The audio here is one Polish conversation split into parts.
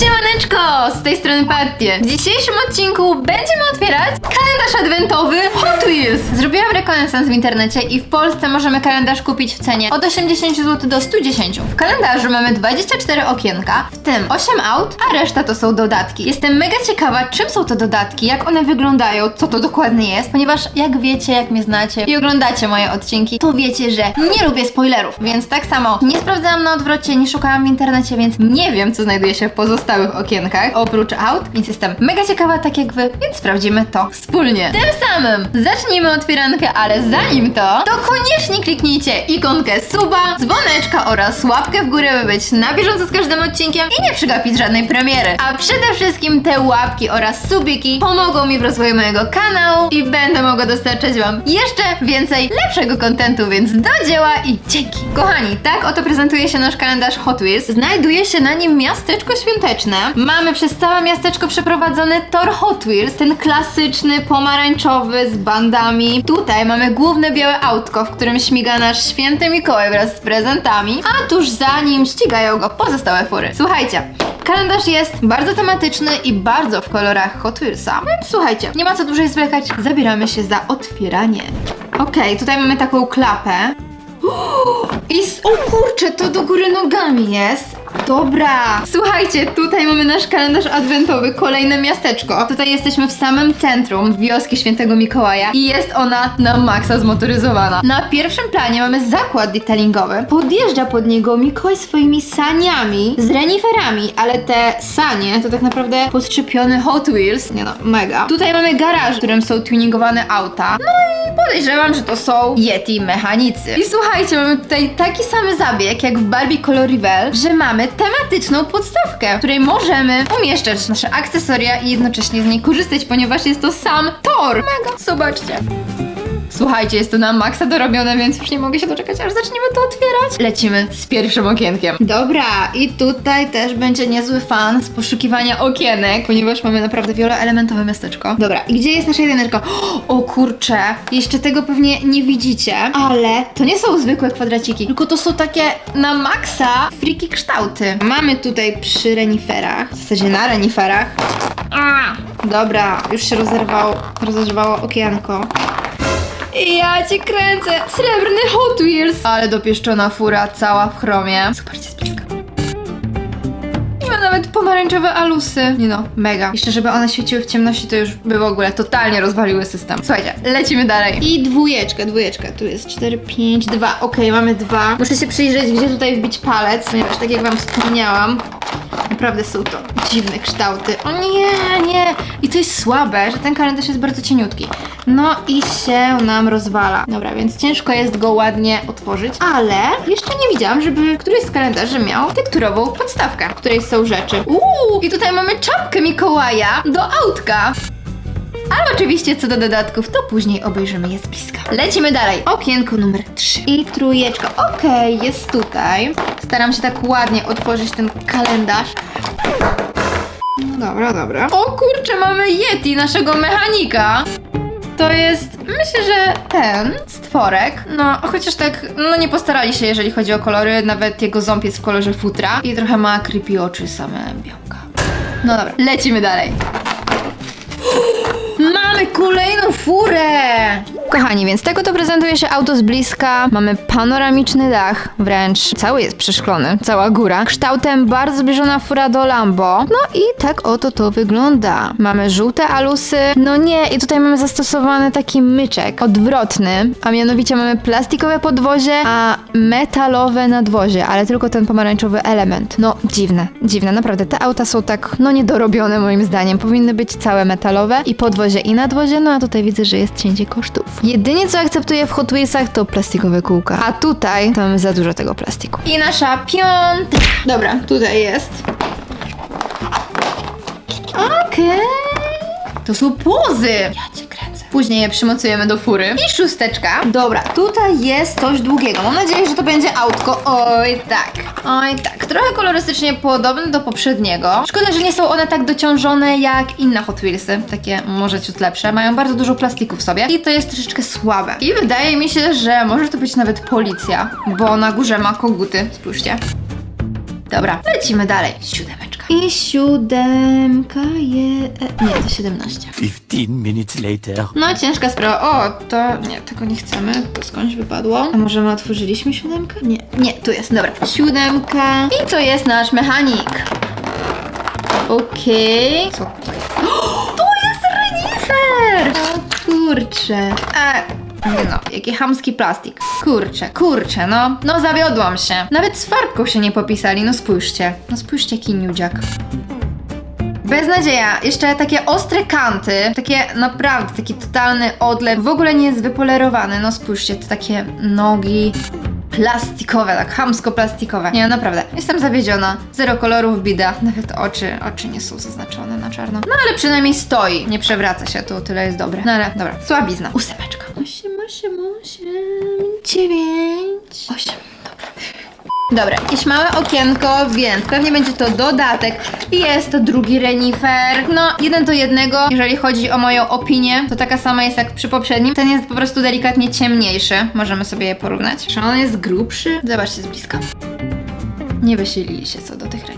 Siemaneczko! Z tej strony Patty. W dzisiejszym odcinku będziemy otwierać kalendarz adwentowy Hot Wheels. Zrobiłam rekonesans w internecie i w Polsce możemy kalendarz kupić w cenie od 80 zł do 110. W kalendarzu mamy 24 okienka, w tym 8 aut, a reszta to są dodatki. Jestem mega ciekawa, czym są te dodatki, jak one wyglądają, co to dokładnie jest, ponieważ jak wiecie, jak mnie znacie i oglądacie moje odcinki, to wiecie, że nie lubię spoilerów, więc tak samo nie sprawdzałam na odwrocie, nie szukałam w internecie, więc nie wiem, co znajduje się w pozostałych okienkach, oprócz aut, więc jestem mega ciekawa, tak jak wy, więc sprawdzimy to wspólnie. Tym samym zacznijmy otwierankę, ale zanim to, to koniecznie kliknijcie ikonkę suba, dzwoneczka oraz łapkę w górę, by być na bieżąco z każdym odcinkiem i nie przegapić żadnej premiery. A przede wszystkim te łapki oraz subiki pomogą mi w rozwoju mojego kanału i będę mogła dostarczać wam jeszcze więcej lepszego kontentu, więc do dzieła i dzięki! Kochani, tak oto prezentuje się nasz kalendarz Hot Wheels. Znajduje się na nim miasteczko świąteczne. Mamy przez całe miasteczko przeprowadzony tor Hot Wheels, ten klasyczny, pomarańczowy z bandami. Tutaj mamy główne białe autko, w którym śmiga nasz święty Mikołaj wraz z prezentami, a tuż za nim ścigają go pozostałe fury. Słuchajcie, Kalendarz jest bardzo tematyczny i bardzo w kolorach Hot Wheelsa. Więc słuchajcie, nie ma co dłużej zwlekać, zabieramy się za otwieranie. Okej, tutaj mamy taką klapę. I s- o kurczę, to do góry nogami jest. Dobra. Słuchajcie, tutaj mamy nasz kalendarz adwentowy, kolejne miasteczko. Tutaj jesteśmy w samym centrum wioski Świętego Mikołaja i jest ona na maksa zmotoryzowana. Na pierwszym planie mamy zakład detailingowy. Podjeżdża pod niego Mikołaj swoimi saniami z reniferami, ale te sanie to tak naprawdę podczepiony Hot Wheels. Nie no, mega. Tutaj mamy garaż, w którym są tuningowane auta. No i podejrzewam, że to są Yeti mechanicy. I słuchajcie, mamy tutaj taki sam zabieg jak w Barbie Colorivel, że mamy tematyczną podstawkę, w której możemy umieszczać nasze akcesoria i jednocześnie z niej korzystać, ponieważ jest to sam tor. Mega, zobaczcie. Słuchajcie, jest to na maksa dorobione, więc już nie mogę się doczekać, aż zaczniemy to otwierać. Lecimy z pierwszym okienkiem. Dobra, i tutaj też będzie niezły fan z poszukiwania okienek, ponieważ mamy naprawdę wieloelementowe miasteczko. Dobra, i gdzie jest nasze jedyneczko? O kurczę, jeszcze tego pewnie nie widzicie, ale to nie są zwykłe kwadraciki, tylko to są takie na maksa friki kształty. Mamy tutaj przy reniferach, w zasadzie na reniferach. A, dobra, już się rozerwało, rozerwało okienko. Ja cię kręcę! Srebrny Hot Wheels! Ale dopieszczona fura, cała w chromie. Zobaczcie z bliska. Nawet pomarańczowe alusy. Nie no, mega. Jeszcze żeby one świeciły w ciemności, to już by w ogóle totalnie rozwaliły system. Słuchajcie, lecimy dalej. I dwójeczka, dwójeczka. Tu jest 4, 5, 2. Okej, mamy dwa. Muszę się przyjrzeć, gdzie tutaj wbić palec, ponieważ tak jak wam wspomniałam, Naprawdę są to dziwne kształty. O nie, nie. I to jest słabe, że ten kalendarz jest bardzo cieniutki. No i się nam rozwala. Dobra, więc ciężko jest go ładnie otworzyć, ale jeszcze nie widziałam, żeby któryś z kalendarzy miał tekturową podstawkę, w której są rzeczy. Uuu, i tutaj mamy czapkę Mikołaja do autka. Ale oczywiście co do dodatków, to później obejrzymy je z bliska. Lecimy dalej. Okienko numer 3. I trójeczka. Okej, jest tutaj. Staram się tak ładnie otworzyć ten kalendarz. No dobra, dobra. O kurczę, mamy Yeti, naszego mechanika. To jest, myślę, że ten stworek. No, chociaż tak, no nie postarali się, jeżeli chodzi o kolory. Nawet jego ząb jest w kolorze futra. I trochę ma creepy oczy, same białka. No dobra, lecimy dalej. Mamy kolejną furę! Kochani, więc tego to prezentuje się auto z bliska. Mamy panoramiczny dach, wręcz cały jest przeszklony, cała góra. Kształtem bardzo zbliżona fura do Lambo. No i tak oto to wygląda. Mamy żółte alusy. No nie, i tutaj mamy zastosowany taki myczek odwrotny, a mianowicie mamy plastikowe podwozie, a metalowe nadwozie, ale tylko ten pomarańczowy element. No dziwne, dziwne, naprawdę. Te auta są tak, no niedorobione moim zdaniem. Powinny być całe metalowe i podwozie i nadwozie, no a tutaj widzę, że jest cięcie kosztów. Jedynie co akceptuję w Hot Wheelsach to plastikowe kółka, a tutaj to mamy za dużo tego plastiku. I nasza piątka. Dobra, tutaj jest. Okej. To są pozy. Ja cię kręcę. Później je przymocujemy do fury. I szósteczka. Dobra, tutaj jest coś długiego. Mam nadzieję, że to będzie autko. Oj tak. Oj tak. Trochę kolorystycznie podobne do poprzedniego. Szkoda, że nie są one tak dociążone jak inne Hot Wheelsy. Takie może ciut lepsze. Mają bardzo dużo plastiku w sobie. I to jest troszeczkę słabe. I wydaje mi się, że może to być nawet policja. Bo na górze ma koguty. Spójrzcie. Dobra, lecimy dalej. Siódemeczka. I siódemka je... e, Nie, to 17. 15 minutes later. No, ciężka sprawa. O, to nie, tego nie chcemy. To skądś wypadło. A może my otworzyliśmy siódemkę? Nie, nie, tu jest, dobra. Siódemka. I to jest nasz mechanik. Okej. Co to jest? To jest renifer! O kurczę. A, no, jaki chamski plastik. Kurczę, kurczę, no. No zawiodłam się. Nawet z farbką się nie popisali, no spójrzcie. No spójrzcie, jaki niudziak. Beznadzieja. Jeszcze takie ostre kanty, takie naprawdę, taki totalny odlew, w ogóle nie jest wypolerowany. No spójrzcie, to takie nogi plastikowe, tak chamsko plastikowe. Nie, naprawdę. Jestem zawiedziona. Zero kolorów, bida. Nawet oczy, oczy nie są zaznaczone na czarno. No ale przynajmniej stoi. Nie przewraca się, to tyle jest dobre. No ale dobra, słabizna. Ósemeczka. Osiem, osiem, osiem, dziewięć, osiem. Dobra. Jakieś małe okienko, więc pewnie będzie to dodatek i jest to drugi renifer. No, jeden do jednego, jeżeli chodzi o moją opinię, to taka sama jest jak przy poprzednim. Ten jest po prostu delikatnie ciemniejszy. Możemy sobie je porównać. Czy on jest grubszy? Zobaczcie z bliska. Nie wysilili się co do tych reniferów.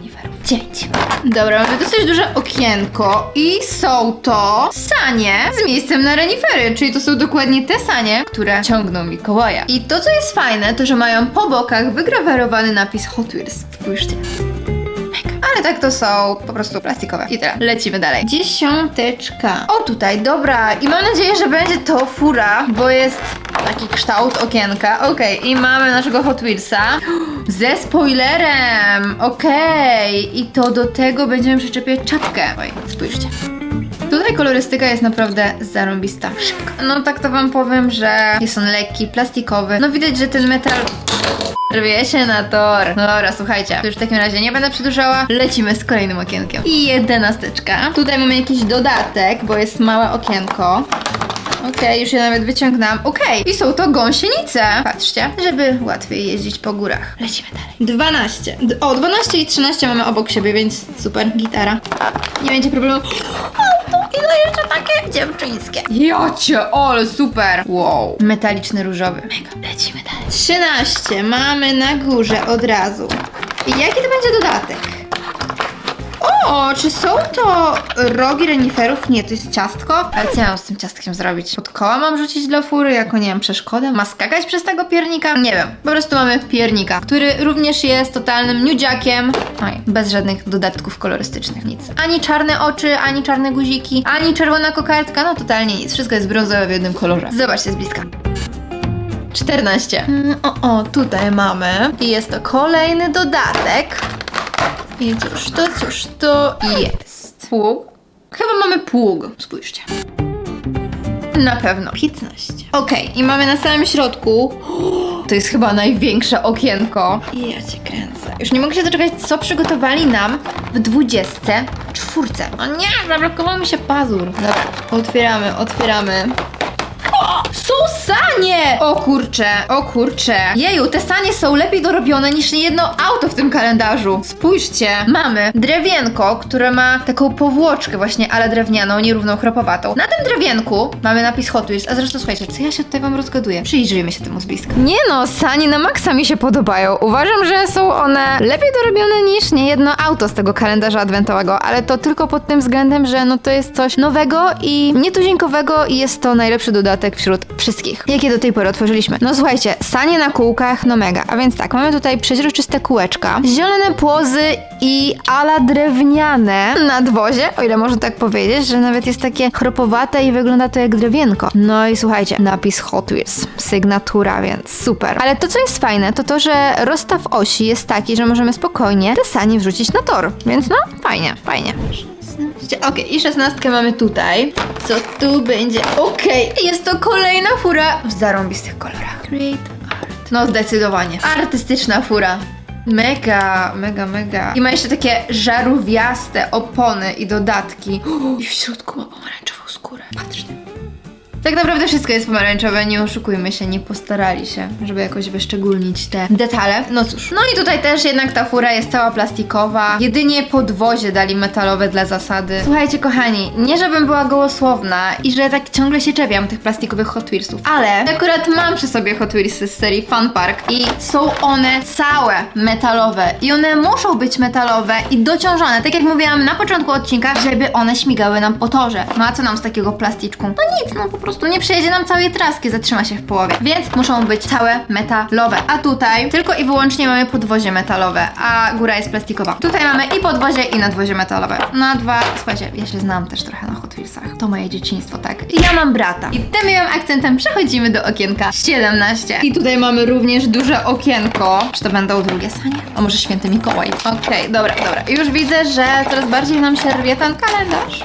9. Dobra, mamy dosyć duże okienko i są to sanie z miejscem na renifery, czyli to są dokładnie te sanie, które ciągną Mikołaja. I to, co jest fajne, to, że mają po bokach wygrawerowany napis Hot Wheels. Spójrzcie. Ale tak to są po prostu plastikowe. I tyle. Lecimy dalej. Dziesiąteczka. O tutaj, dobra. I mam nadzieję, że będzie to fura, bo jest taki kształt okienka. Okej, i mamy naszego Hot Wheelsa ze spoilerem. Okej, i to do tego będziemy przyczepiać czapkę. Oj, spójrzcie. Tutaj kolorystyka jest naprawdę zarąbista. No tak to wam powiem, że jest on lekki, plastikowy. No widać, że ten metal Rwie się na tor. No dobra, słuchajcie. To już w takim razie nie będę przedłużała. Lecimy z kolejnym okienkiem. I jedenasteczka. Tutaj mamy jakiś dodatek, bo jest małe okienko. Okej, już je nawet wyciągnęłam. Okej, i są to gąsienice. Patrzcie, żeby łatwiej jeździć po górach. Lecimy dalej. 12. D- O, 12 i 13 mamy obok siebie, więc super. Gitara. Nie będzie problemu. O, to jeszcze takie dziewczyńskie. Jocie, ale super. Wow. Metaliczny różowy. Mega. Lecimy dalej. 13 mamy na górze od razu. I jaki to będzie dodatek? O, czy są to rogi reniferów? Nie, to jest ciastko. Ale co ja mam z tym ciastkiem zrobić? Pod koła mam rzucić dla fury jako, nie wiem, przeszkodę? Ma skakać przez tego piernika? Nie wiem. Po prostu mamy piernika, który również jest totalnym nudziakiem. Oj, bez żadnych dodatków kolorystycznych, nic. Ani czarne oczy, ani czarne guziki, ani czerwona kokardka, no totalnie nic. Wszystko jest brązowe w jednym kolorze. Zobaczcie z bliska. 14. Mm, O, o, tutaj mamy. I jest to kolejny dodatek. I cóż to, cóż to jest? Pług? Chyba mamy pług. Spójrzcie. Na pewno. 15. Okej, i mamy na samym środku. To jest chyba największe okienko. I ja cię kręcę. Już nie mogę się doczekać, co przygotowali nam w 24. O nie, zablokował mi się pazur. Dobra, otwieramy, otwieramy. Sanie! O kurcze, o kurcze. Jeju, te sanie są lepiej dorobione niż jedno auto w tym kalendarzu. Spójrzcie, mamy drewienko, które ma taką powłoczkę właśnie, ale drewnianą, nierówną, chropowatą. Na tym drewienku mamy napis Hot Wheels, a zresztą słuchajcie, co ja się tutaj wam rozgaduję? Przyjrzyjmy się temu z bliska. Nie no, sanie na maksa mi się podobają. Uważam, że są one lepiej dorobione niż niejedno auto z tego kalendarza adwentowego, ale to tylko pod tym względem, że no to jest coś nowego i nietuzinkowego i jest to najlepszy dodatek wśród wszystkich, jakie do tej pory otworzyliśmy. No słuchajcie, sanie na kółkach, no mega. A więc tak, mamy tutaj przeźroczyste kółeczka, zielone płozy i ala drewniane nadwozie, o ile można tak powiedzieć, że nawet jest takie chropowate i wygląda to jak drewienko. No i słuchajcie, napis Hot Wheels, sygnatura, więc super. Ale to, co jest fajne, to to, że rozstaw osi jest taki, że możemy spokojnie te sanie wrzucić na tor. Więc no, fajnie, fajnie. Okej, i szesnastkę mamy tutaj. Co tu będzie? Okej, jest to kolejna fura w zarąbistych kolorach. Create art. No zdecydowanie. Artystyczna fura. Mega, mega, mega. I ma jeszcze takie żarówiaste opony i dodatki. I w środku ma pomarańczową skórę. Patrzcie. Tak naprawdę wszystko jest pomarańczowe, nie oszukujmy się, nie postarali się, żeby jakoś wyszczególnić te detale. No cóż. No i tutaj też jednak ta fura jest cała plastikowa. Jedynie podwozie dali metalowe dla zasady. Słuchajcie, kochani, nie żebym była gołosłowna i że tak ciągle się czepiam tych plastikowych Hot Wheelsów, ale akurat mam przy sobie Hot Wheelsy z serii Fun Park i są one całe metalowe i one muszą być metalowe i dociążone, tak jak mówiłam na początku odcinka, żeby one śmigały nam po torze. No a co nam z takiego plasticzku? No nic, no po prostu nie przejedzie nam całej traski, zatrzyma się w połowie, więc muszą być całe metalowe. A tutaj tylko i wyłącznie mamy podwozie metalowe, a góra jest plastikowa. Tutaj mamy i podwozie i nadwozie metalowe. Na dwa, słuchajcie, ja się znam też trochę na Wheelsach. To moje dzieciństwo, tak. Ja mam brata. I tym miłym akcentem przechodzimy do okienka 17. I tutaj mamy również duże okienko. Czy to będą drugie sanie? A może święty Mikołaj? Okej, dobra, dobra. Już widzę, że coraz bardziej nam się rwie ten kalendarz.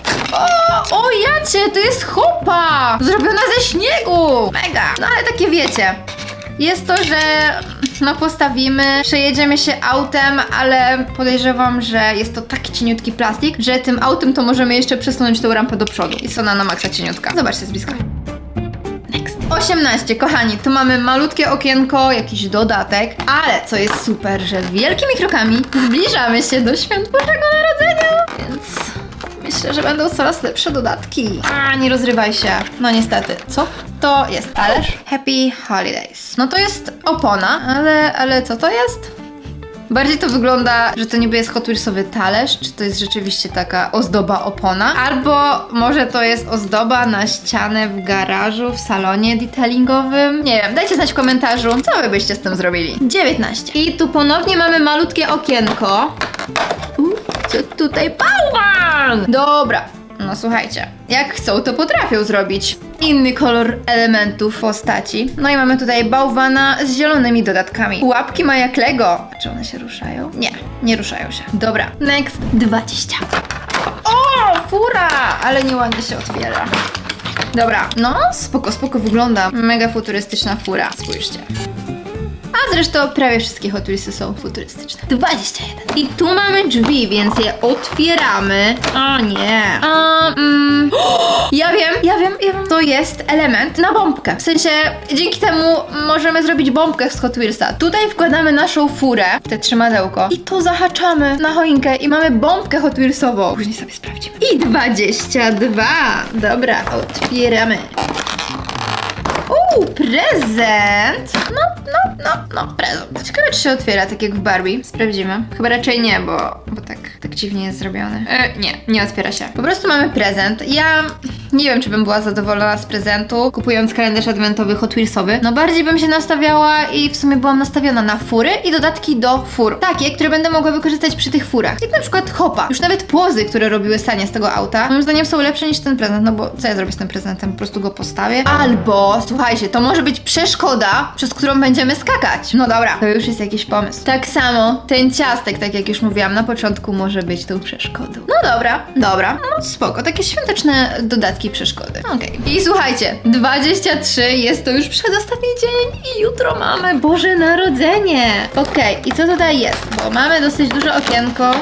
O, o jacie, to jest chopa! Zrobiona ze śniegu! Mega! No ale takie wiecie. Jest to, że no postawimy, przejedziemy się autem, ale podejrzewam, że jest to taki cieniutki plastik, że tym autem to możemy jeszcze przesunąć tą rampę do przodu. Jest ona na maksa cieniutka. Zobaczcie z bliska. Next. 18, kochani, tu mamy malutkie okienko, jakiś dodatek, ale co jest super, że wielkimi krokami zbliżamy się do świąt Bożego Narodzenia, więc myślę, że będą coraz lepsze dodatki. A, nie rozrywaj się. No niestety. Co to jest? Talerz? Happy Holidays. No to jest opona, ale, ale co to jest? Bardziej to wygląda, że to niby jest Hot Wheelsowy talerz, czy to jest rzeczywiście taka ozdoba opona, albo może to jest ozdoba na ścianę w garażu, w salonie detailingowym. Nie wiem, dajcie znać w komentarzu, co wy byście z tym zrobili. 19. I tu ponownie mamy malutkie okienko. Tutaj? Bałwan! Dobra. No słuchajcie, jak chcą, to potrafią zrobić inny kolor elementów postaci. No i mamy tutaj bałwana z zielonymi dodatkami. Łapki ma jak Lego. Czy one się ruszają? Nie, nie ruszają się. Dobra, next 20. O, fura! Ale nieładnie się otwiera. Dobra, no spoko, spoko wygląda. Mega futurystyczna fura, spójrzcie. A zresztą prawie wszystkie Hot Wheelsy są futurystyczne. 21. I tu mamy drzwi, więc je otwieramy. O nie. A, mm, ja wiem, ja wiem, ja wiem. To jest element na bombkę. W sensie, dzięki temu możemy zrobić bombkę z Hot Wheelsa. Tutaj wkładamy naszą furę, w te trzymadełko i to zahaczamy na choinkę i mamy bombkę Hot Wheelsową. Później sobie sprawdzimy. I 22. Dobra, otwieramy. Uuu, prezent! No, no, no, no, prezent. Ciekawe, czy się otwiera tak jak w Barbie. Sprawdzimy. Chyba raczej nie, bo, bo tak, tak dziwnie jest zrobiony. E, nie, nie otwiera się. Po prostu mamy prezent. Ja nie wiem, czy bym była zadowolona z prezentu, kupując kalendarz adwentowy Hot Wheelsowy. No bardziej bym się nastawiała i w sumie byłam nastawiona na fury i dodatki do fur. Takie, które będę mogła wykorzystać przy tych furach. Jak na przykład hopa. Już nawet płozy, które robiły sanie z tego auta, moim zdaniem są lepsze niż ten prezent, no bo co ja zrobię z tym prezentem? Po prostu go postawię. Albo, słuchajcie, to może być przeszkoda, przez którą będziemy skakać. No dobra, to już jest jakiś pomysł. Tak samo ten ciastek, tak jak już mówiłam na początku, może być tą przeszkodą. No dobra, dobra. No spoko, takie świąteczne dodatki przeszkody. Okej. I słuchajcie, 23 jest to już przedostatni dzień i jutro mamy Boże Narodzenie. Okej, i co tutaj jest? Bo mamy dosyć duże okienko.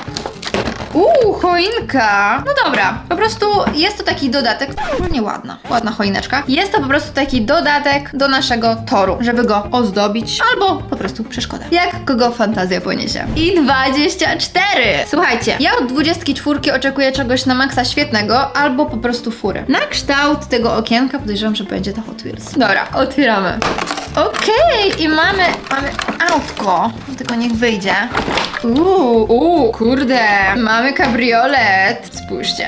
Uuu, choinka! No dobra, po prostu jest to taki dodatek, ogólnie ładna, ładna choineczka. Jest to po prostu taki dodatek do naszego toru, żeby go ozdobić, albo po prostu przeszkoda. Jak kogo fantazja poniesie. I 24! Słuchajcie, ja od 24 oczekuję czegoś na maksa świetnego, albo po prostu fury. Na kształt tego okienka podejrzewam, że będzie to Hot Wheels. Dobra, otwieramy. Okej, i mamy, mamy autko, tylko niech wyjdzie. Uuu, uuu, kurde, mamy kabriolet. Spójrzcie.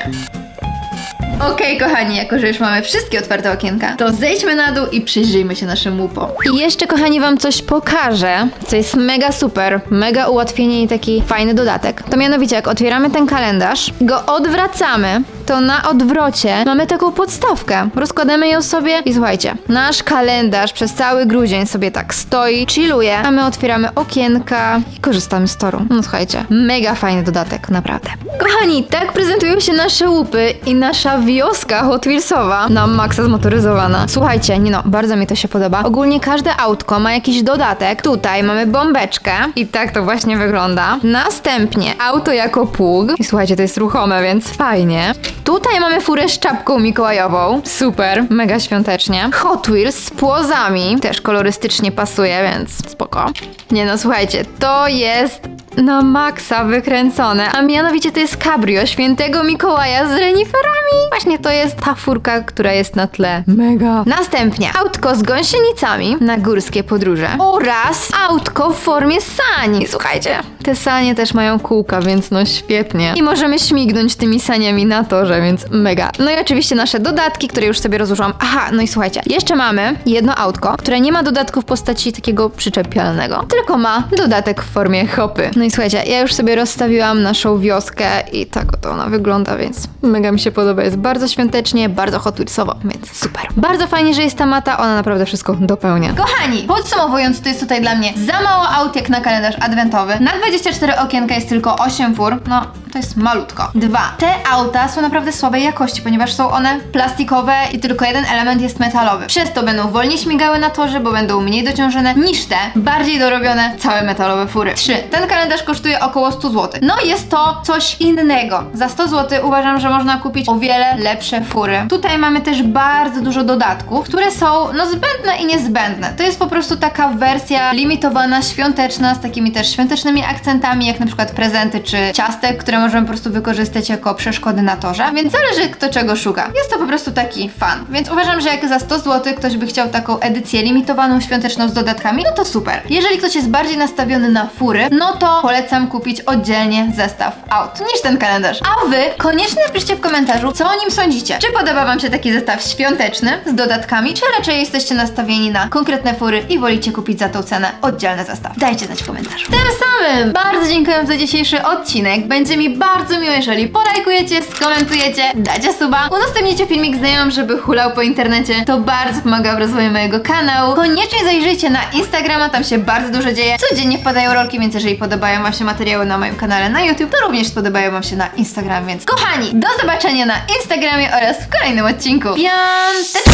Okej, kochani, jako że już mamy wszystkie otwarte okienka, to zejdźmy na dół i przyjrzyjmy się naszym łupom. I jeszcze, kochani, wam coś pokażę, co jest mega super, mega ułatwienie i taki fajny dodatek. To mianowicie, jak otwieramy ten kalendarz, go odwracamy, to na odwrocie mamy taką podstawkę. Rozkładamy ją sobie i słuchajcie, nasz kalendarz przez cały grudzień sobie tak stoi, chilluje, a my otwieramy okienka i korzystamy z toru. No słuchajcie, mega fajny dodatek, naprawdę. Kochani, tak prezentują się nasze łupy i nasza wioska Hot Wheelsowa na maksa zmotoryzowana. Słuchajcie, nie no, bardzo mi to się podoba. Ogólnie każde autko ma jakiś dodatek. Tutaj mamy bombeczkę i tak to właśnie wygląda. Następnie auto jako pług. I słuchajcie, to jest ruchome, więc fajnie. Tutaj mamy furę z czapką mikołajową. Super, mega świątecznie. Hot Wheels z płozami. Też kolorystycznie pasuje, więc spoko. Nie no, słuchajcie, to jest na maksa wykręcone, a mianowicie to jest cabrio świętego Mikołaja z reniferami. Właśnie to jest ta furka, która jest na tle. Mega. Następnie autko z gąsienicami na górskie podróże oraz autko w formie sani. Słuchajcie, te sanie też mają kółka, więc no świetnie. I możemy śmignąć tymi saniami na torze, więc mega. No i oczywiście nasze dodatki, które już sobie rozłożyłam. Aha, no i słuchajcie, jeszcze mamy jedno autko, które nie ma dodatku w postaci takiego przyczepialnego, tylko ma dodatek w formie hopy. No i słuchajcie, ja już sobie rozstawiłam naszą wioskę i tak oto ona wygląda, więc mega mi się podoba. Jest bardzo świątecznie, bardzo hot Wheelsowo, więc super. Bardzo fajnie, że jest ta mata, ona naprawdę wszystko dopełnia. Kochani, podsumowując, to jest tutaj dla mnie za mało aut jak na kalendarz adwentowy. Na 24 okienka jest tylko 8 fur, no to jest malutko. Dwa, te auta są naprawdę słabej jakości, ponieważ są one plastikowe i tylko jeden element jest metalowy. Przez to będą wolniej śmigały na torze, bo będą mniej dociążone niż te bardziej dorobione całe metalowe fury. 3. Ten kalendarz kosztuje około 100 zł. No jest to coś innego. Za 100 zł uważam, że można kupić o wiele lepsze fury. Tutaj mamy też bardzo dużo dodatków, które są no zbędne i niezbędne. To jest po prostu taka wersja limitowana, świąteczna, z takimi też świątecznymi akcentami, jak na przykład prezenty czy ciastek, które możemy po prostu wykorzystać jako przeszkody na torze. Więc zależy kto czego szuka. Jest to po prostu taki fan. Więc uważam, że jak za 100 zł ktoś by chciał taką edycję limitowaną, świąteczną z dodatkami, no to super. Jeżeli ktoś jest bardziej nastawiony na fury, no to polecam kupić oddzielnie zestaw aut niż ten kalendarz. A wy koniecznie napiszcie w komentarzu, co o nim sądzicie. Czy podoba wam się taki zestaw świąteczny z dodatkami, czy raczej jesteście nastawieni na konkretne fury i wolicie kupić za tą cenę oddzielny zestaw? Dajcie znać w komentarzu. Tym samym bardzo dziękuję za dzisiejszy odcinek. Będzie mi bardzo miło, jeżeli polajkujecie, skomentujecie, dacie suba, udostępnicie filmik znajomym, żeby hulał po internecie. To bardzo pomaga w rozwoju mojego kanału. Koniecznie zajrzyjcie na Instagrama, tam się bardzo dużo dzieje. Codziennie wpadają rolki, więc jeżeli podobają wam się materiały na moim kanale na YouTube, to również podobają wam się na Instagram, więc kochani, do zobaczenia na Instagramie oraz w kolejnym odcinku. Piąteczka!